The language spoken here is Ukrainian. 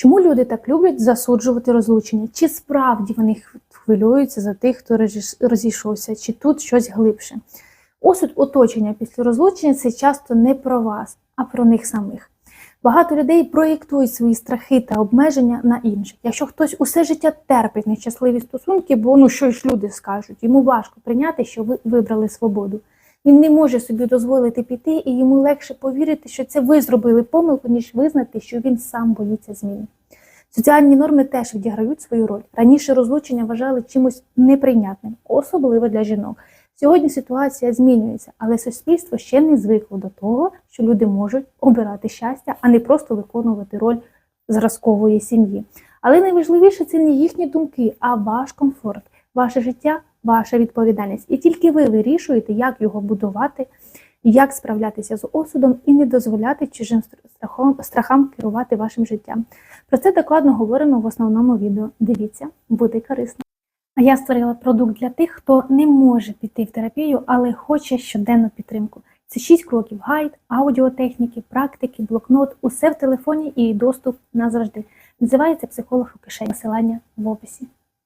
Чому люди так люблять засуджувати розлучення? Чи справді вони хвилюються за тих, хто розійшовся, чи тут щось глибше? Осуд оточення після розлучення це часто не про вас, а про них самих. Багато людей проєктують свої страхи та обмеження на інших. Якщо хтось усе життя терпить нещасливі стосунки, бо ну що ж люди скажуть, йому важко прийняти, що ви вибрали свободу. Він не може собі дозволити піти, і йому легше повірити, що це ви зробили помилку, ніж визнати, що він сам боїться змін. Соціальні норми теж відіграють свою роль. Раніше розлучення вважали чимось неприйнятним, особливо для жінок. Сьогодні ситуація змінюється, але суспільство ще не звикло до того, що люди можуть обирати щастя, а не просто виконувати роль зразкової сім'ї. Але найважливіше це не їхні думки, а ваш комфорт, ваше життя, ваша відповідальність. І тільки ви вирішуєте, як його будувати, як справлятися з осудом і не дозволяти чужим страхом, страхам керувати вашим життям. Про це докладно говоримо в основному відео. Дивіться, буде корисно. А я створила продукт для тих, хто не може піти в терапію, але хоче щоденну підтримку. Це 6 кроків: гайд, аудіотехніки, практики, блокнот, усе в телефоні і доступ назавжди. Називається психолог у кишені. Посилання в описі.